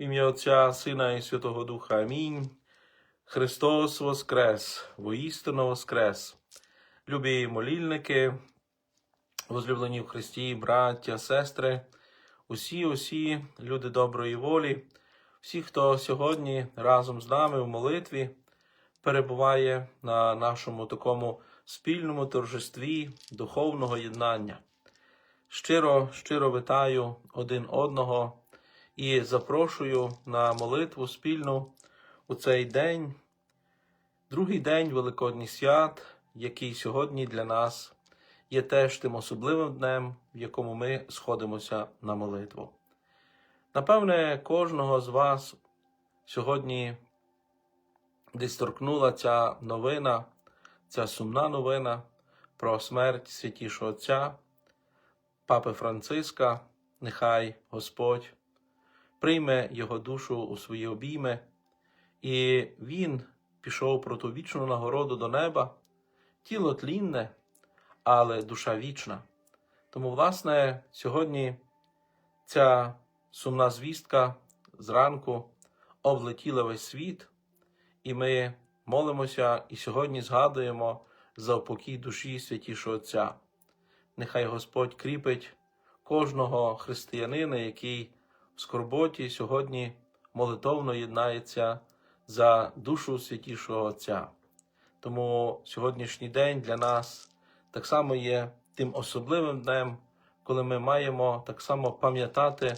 Ім'я Отця, Сина і Святого Духа. Амінь. Христос Воскрес, воістину Воскрес. Любі молільники, возлюблені в Христі, браття, сестри, усі, усі люди доброї волі, всі, хто сьогодні разом з нами в молитві перебуває на нашому такому спільному торжестві духовного єднання. Щиро, щиро вітаю один одного і запрошую на молитву спільну у цей день, другий день Великодніх свят, який сьогодні для нас є теж тим особливим днем, в якому ми сходимося на молитву. Напевне, кожного з вас сьогодні десь торкнула ця новина, ця сумна новина про смерть святішого Отця, Папи Франциска, нехай Господь прийме його душу у свої обійми, і він пішов про ту вічну нагороду до неба, тіло тлінне, але душа вічна. Тому, власне, сьогодні ця сумна звістка зранку облетіла весь світ, і ми молимося і сьогодні згадуємо за упокій душі святішого Отця. Нехай Господь кріпить кожного християнина, який скорботі сьогодні молитовно єднається за душу святішого Отця. Тому сьогоднішній день для нас так само є тим особливим днем, коли ми маємо так само пам'ятати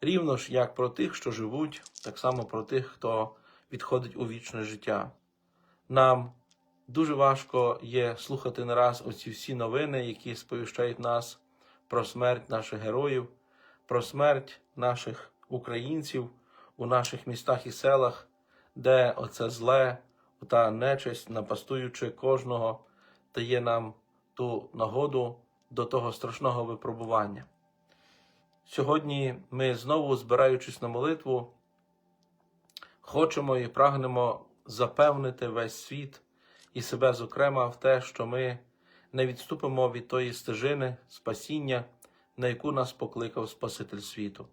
рівно ж як про тих, що живуть, так само про тих, хто відходить у вічне життя. Нам дуже важко є слухати не раз оці всі новини, які сповіщають нас про смерть наших героїв, про смерть наших українців у наших містах і селах, де оце зле, та нечисть, напастуючи кожного, дає нам ту нагоду до того страшного випробування. Сьогодні ми знову, збираючись на молитву, хочемо і прагнемо запевнити весь світ і себе, зокрема, в те, що ми не відступимо від тої стежини спасіння, на яку нас покликав Спаситель світу.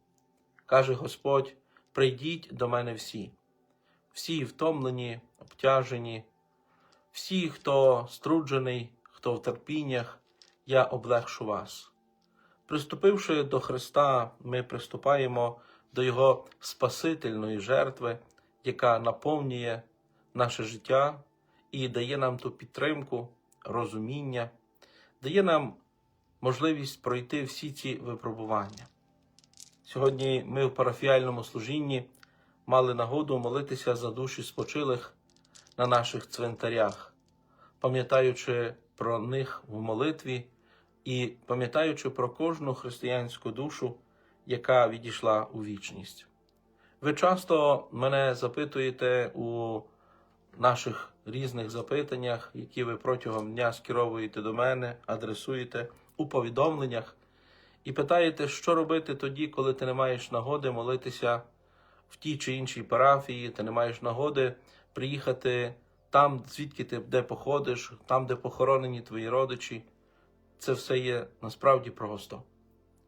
Каже Господь: прийдіть до мене всі, всі втомлені, обтяжені, всі, хто струджений, хто в терпіннях, я облегшу вас. Приступивши до Христа, ми приступаємо до Його Спасительної жертви, яка наповнює наше життя і дає нам ту підтримку, розуміння, дає нам можливість пройти всі ці випробування. Сьогодні ми в парафіальному служінні мали нагоду молитися за душі спочилих на наших цвинтарях, пам'ятаючи про них в молитві і пам'ятаючи про кожну християнську душу, яка відійшла у вічність. Ви часто мене запитуєте у наших різних запитаннях, які ви протягом дня скеровуєте до мене, адресуєте у повідомленнях, і питаєте, що робити тоді, коли ти не маєш нагоди молитися в тій чи іншій парафії, ти не маєш нагоди приїхати там, звідки ти де походиш, там, де похоронені твої родичі. Це все є насправді просто.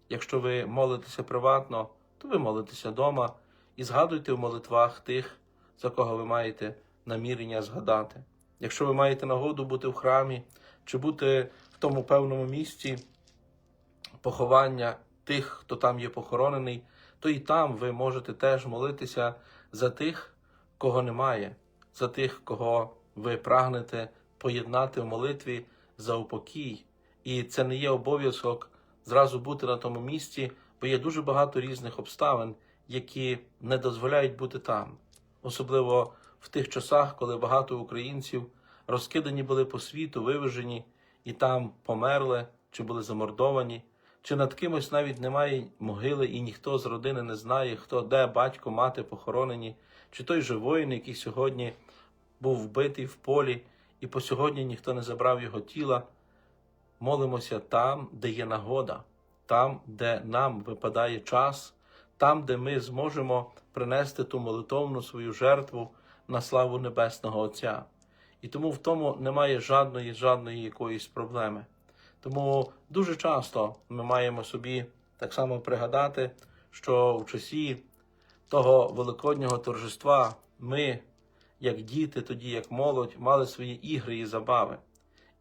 Якщо ви молитеся приватно, то ви молитеся вдома і згадуйте в молитвах тих, за кого ви маєте намірення згадати. Якщо ви маєте нагоду бути в храмі чи бути в тому певному місці поховання тих, хто там є похоронений, то і там ви можете теж молитися за тих, кого немає, за тих, кого ви прагнете поєднати в молитві за упокій. І це не є обов'язок зразу бути на тому місці, бо є дуже багато різних обставин, які не дозволяють бути там, особливо в тих часах, коли багато українців розкидані були по світу, вивезені і там померли, чи були замордовані, чи над кимось навіть немає могили, і ніхто з родини не знає, хто де батько, мати похоронені, чи той же воїн, який сьогодні був вбитий в полі, і по сьогодні ніхто не забрав його тіла. Молимося там, де є нагода, там, де нам випадає час, там, де ми зможемо принести ту молитовну свою жертву на славу Небесного Отця. І тому в тому немає жодної, жодної якоїсь проблеми. Тому дуже часто ми маємо собі так само пригадати, що в часі того великоднього торжества ми, як діти, тоді як молодь, мали свої ігри і забави.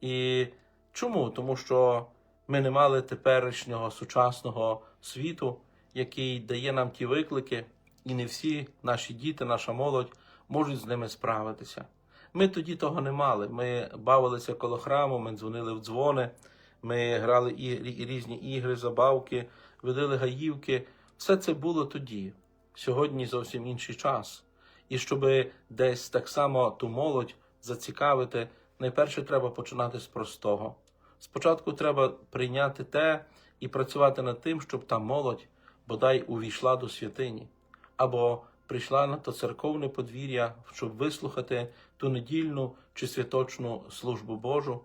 І чому? Тому що ми не мали теперішнього сучасного світу, який дає нам ті виклики, і не всі наші діти, наша молодь можуть з ними справитися. Ми тоді того не мали. Ми бавилися коло храму, ми дзвонили в дзвони, ми грали і різні ігри, забавки, водили гаївки. Все це було тоді. Сьогодні зовсім інший час. І щоб десь так само ту молодь зацікавити, найперше треба починати з простого. Спочатку треба прийняти те і працювати над тим, щоб та молодь бодай увійшла до святині, або прийшла на то церковне подвір'я, щоб вислухати ту недільну чи святочну службу Божу,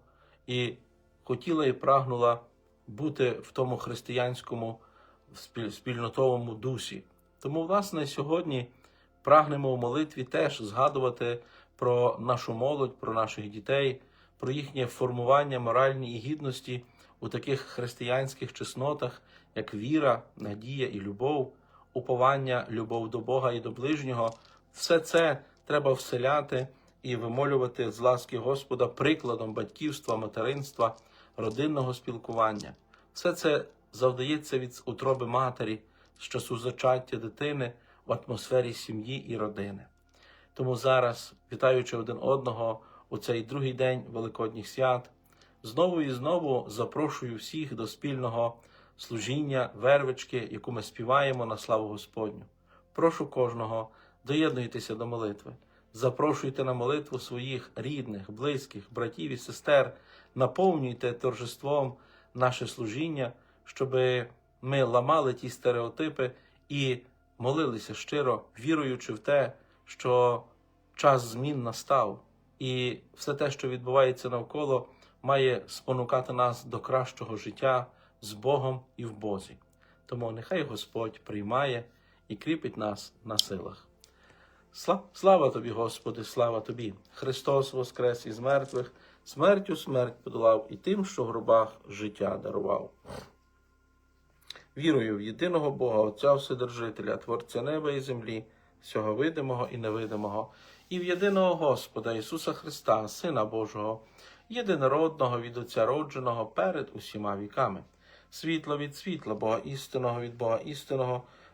і хотіла і прагнула бути в тому християнському спільнотовому дусі. Тому, власне, сьогодні прагнемо в молитві теж згадувати про нашу молодь, про наших дітей, про їхнє формування моральні і гідності у таких християнських чеснотах, як віра, надія і любов, уповання, любов до Бога і до ближнього. Все це треба вселяти і вимолювати з ласки Господа прикладом батьківства, материнства, родинного спілкування. Все це завдається від утроби матері з часу зачаття дитини в атмосфері сім'ї і родини. Тому зараз, вітаючи один одного у цей другий день Великодніх свят, знову і знову запрошую всіх до спільного служіння, вервички, яку ми співаємо на славу Господню. Прошу кожного, доєднуйтеся до молитви. Запрошуйте на молитву своїх рідних, близьких, братів і сестер, наповнюйте торжеством наше служіння, щоб ми ламали ті стереотипи і молилися щиро, віруючи в те, що час змін настав, і все те, що відбувається навколо, має спонукати нас до кращого життя з Богом і в Бозі. Тому нехай Господь приймає і кріпить нас на силах. Сла- Слава тобі, Господи, слава тобі! Христос воскрес із мертвих, смертю смерть подолав і тим, що в гробах життя дарував. Вірую в єдиного Бога, Отця Вседержителя, Творця неба і землі, всього видимого і невидимого, і в єдиного Господа Ісуса Христа, Сина Божого, єдинородного від Отця родженого перед усіма віками, світло від світла, Бога істинного від Бога істинного,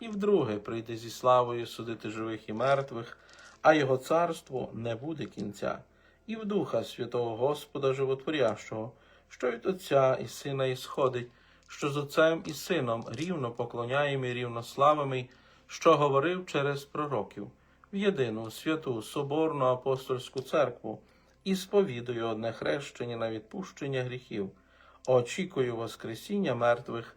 і вдруге прийде зі славою судити живих і мертвих, а його царству не буде кінця, і в Духа Святого Господа Животворящого, що від Отця і Сина ісходить, що з Отцем і Сином рівно поклоняємо і рівно славимо, що говорив через пророків, в єдину святу Соборну апостольську церкву і сповідую одне хрещення на відпущення гріхів, очікую Воскресіння мертвих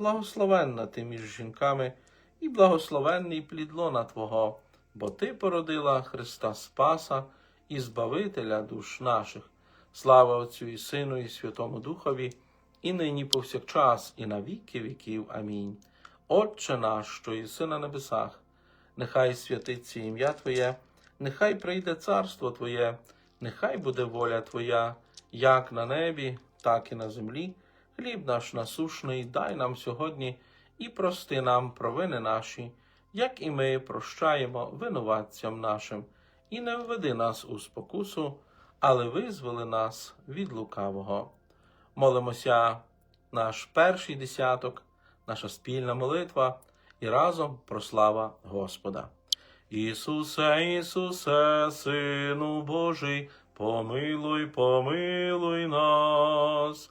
благословенна ти між жінками, і благословенний плід лона Твого, бо Ти породила Христа Спаса і Збавителя душ наших. Слава Отцю і Сину, і Святому Духові, і нині повсякчас, і на віки віків. Амінь. Отче наш, що єси на небесах, нехай святиться ім'я Твоє, нехай прийде царство Твоє, нехай буде воля Твоя, як на небі, так і на землі. Хліб наш насушний дай нам сьогодні і прости нам провини наші, як і ми прощаємо винуватцям нашим, і не введи нас у спокусу, але визволи нас від лукавого. Молимося наш перший десяток, наша спільна молитва і разом прослава Господа. Ісусе, Ісусе, Сину Божий, помилуй, помилуй нас.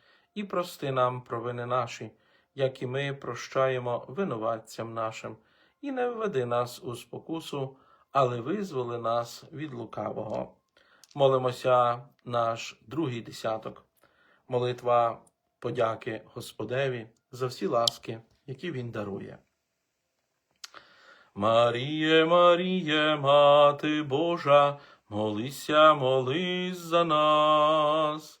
і прости нам провини наші, як і ми прощаємо винуватцям нашим, і не введи нас у спокусу, але визволи нас від лукавого. Молимося наш другий десяток, молитва подяки Господеві за всі ласки, які Він дарує. Маріє, Маріє, Мати Божа, молися, молись за нас.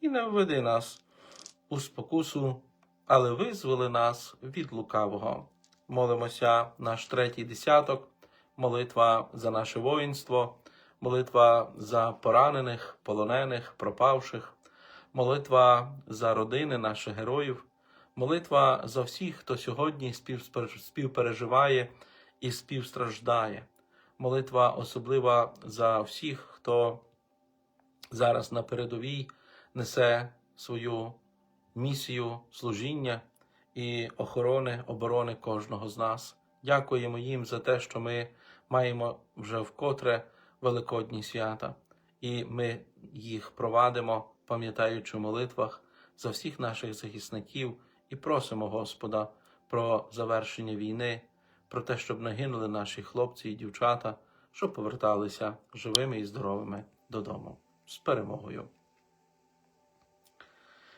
і не введи нас у спокусу, але визволи нас від лукавого. Молимося наш третій десяток, молитва за наше воїнство, молитва за поранених, полонених, пропавших, молитва за родини наших героїв, молитва за всіх, хто сьогодні співпереживає і співстраждає. Молитва особлива за всіх, хто зараз на передовій несе свою місію служіння і охорони, оборони кожного з нас. Дякуємо їм за те, що ми маємо вже вкотре великодні свята, і ми їх провадимо, пам'ятаючи в молитвах за всіх наших захисників і просимо Господа про завершення війни, про те, щоб не гинули наші хлопці і дівчата, щоб поверталися живими і здоровими додому з перемогою.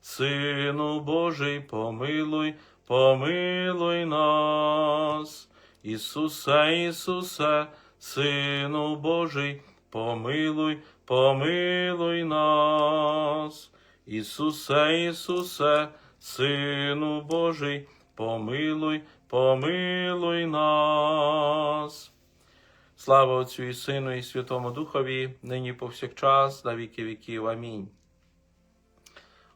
Сину Божий, помилуй, помилуй нас. Ісусе, Ісусе, Сину Божий, помилуй, помилуй нас. Ісусе, Ісусе, Сину Божий, помилуй, помилуй нас. Слава Отцю і Сину, і Святому Духові, нині повсякчас, на віки віків. Амінь.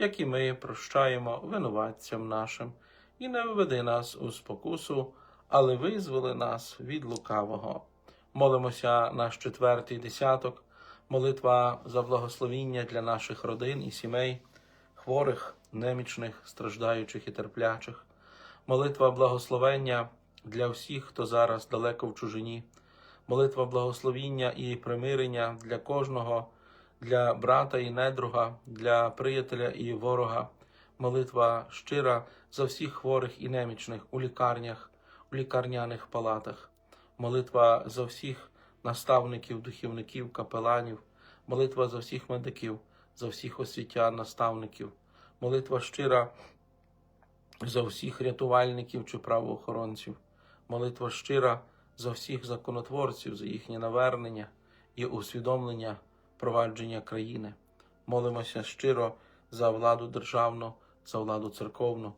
як і ми прощаємо винуватцям нашим, і не введи нас у спокусу, але визволи нас від лукавого. Молимося наш четвертий десяток, молитва за благословіння для наших родин і сімей, хворих, немічних, страждаючих і терплячих, молитва благословення для всіх, хто зараз далеко в чужині, молитва благословіння і примирення для кожного, для брата і недруга, для приятеля і ворога, молитва щира за всіх хворих і немічних у лікарнях, у лікарняних палатах, молитва за всіх наставників, духівників, капеланів, молитва за всіх медиків, за всіх освітян, наставників, молитва щира за всіх рятувальників чи правоохоронців, молитва щира за всіх законотворців, за їхнє навернення і усвідомлення провадження країни. Молимося щиро за владу державну, за владу церковну.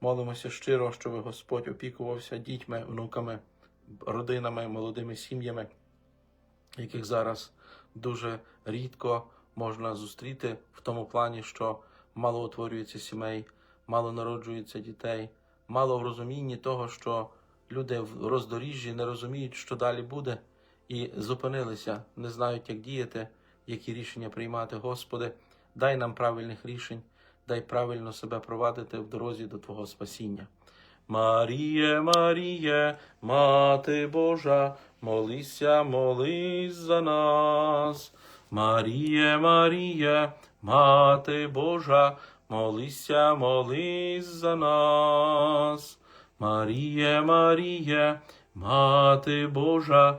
Молимося щиро, щоб Господь опікувався дітьми, внуками, родинами, молодими сім'ями, яких зараз дуже рідко можна зустріти в тому плані, що мало утворюється сімей, мало народжується дітей, мало в розумінні того, що люди в роздоріжжі не розуміють, що далі буде, і зупинилися, не знають, як діяти, які рішення приймати. Господи, дай нам правильних рішень, дай правильно себе провадити в дорозі до Твого спасіння. Маріє, Маріє, Мати Божа, молися, молись за нас. Маріє, Маріє, Мати Божа, молися, молись за нас. Маріє, Маріє, Мати Божа,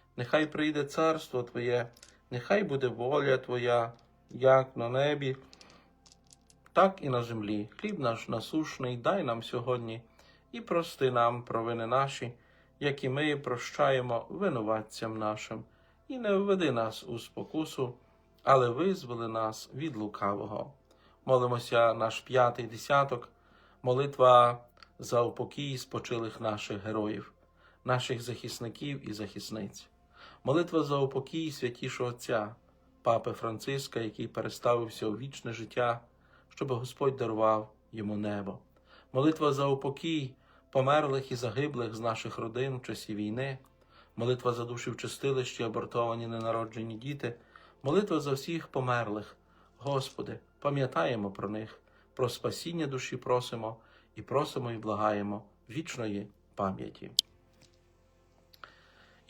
нехай прийде царство Твоє, нехай буде воля Твоя, як на небі, так і на землі. Хліб наш насушний, дай нам сьогодні і прости нам провини наші, як і ми прощаємо винуватцям нашим, і не введи нас у спокусу, але визволи нас від лукавого. Молимося наш п'ятий десяток, молитва за упокій спочилих наших героїв, наших захисників і захисниць. Молитва за упокій святішого Отця, Папи Франциска, який переставився у вічне життя, щоб Господь дарував йому небо. Молитва за упокій померлих і загиблих з наших родин в часі війни, молитва за душі в чистилищі, абортовані ненароджені діти, молитва за всіх померлих. Господи, пам'ятаємо про них, про спасіння душі просимо і просимо і благаємо вічної пам'яті.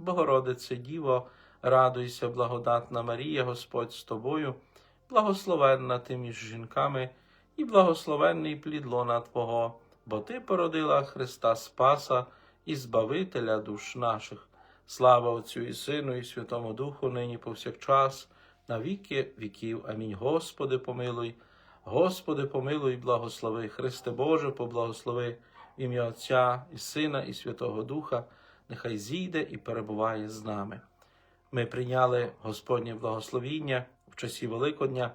Богородице Діво, радуйся, благодатна Марія, Господь з тобою, благословенна ти між жінками, і благословенний плід лона Твого, бо Ти породила Христа Спаса і Збавителя душ наших. Слава Отцю і Сину, і Святому Духу, нині повсякчас, на віки віків. Амінь. Господи, помилуй, Господи, помилуй, благослови, Христе Боже, поблагослови ім'я Отця і Сина, і Святого Духа, нехай зійде і перебуває з нами. Ми прийняли Господнє благословіння в часі Великодня.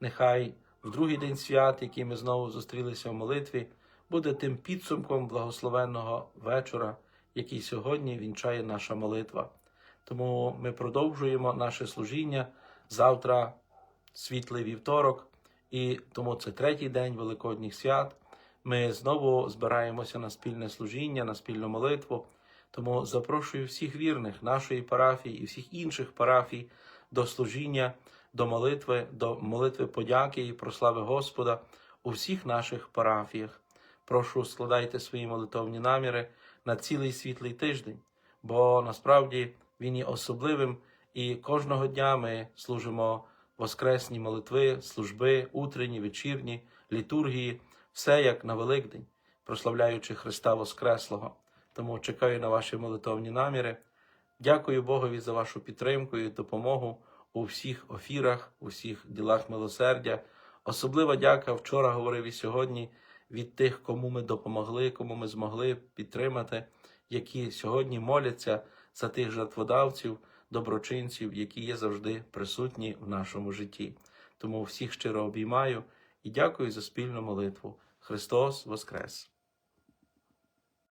Нехай в другий день свят, який ми знову зустрілися в молитві, буде тим підсумком благословенного вечора, який сьогодні вінчає наша молитва. Тому ми продовжуємо наше служіння завтра, світлий вівторок, і тому це третій день Великодніх свят. Ми знову збираємося на спільне служіння, на спільну молитву. Тому запрошую всіх вірних нашої парафії і всіх інших парафій до служіння, до молитви, до молитви подяки і прослави Господа у всіх наших парафіях. Прошу, складайте свої молитовні наміри на цілий світлий тиждень, бо насправді він є особливим, і кожного дня ми служимо воскресні молитви, служби, утренні, вечірні, літургії, все як на Великдень, прославляючи Христа Воскреслого. Тому чекаю на ваші молитовні наміри. Дякую Богові за вашу підтримку і допомогу у всіх офірах, у всіх ділах милосердя. Особлива дяка вчора говорив і сьогодні від тих, кому ми допомогли, кому ми змогли підтримати, які сьогодні моляться за тих жертводавців, доброчинців, які є завжди присутні в нашому житті. Тому всіх щиро обіймаю і дякую за спільну молитву. Христос Воскрес!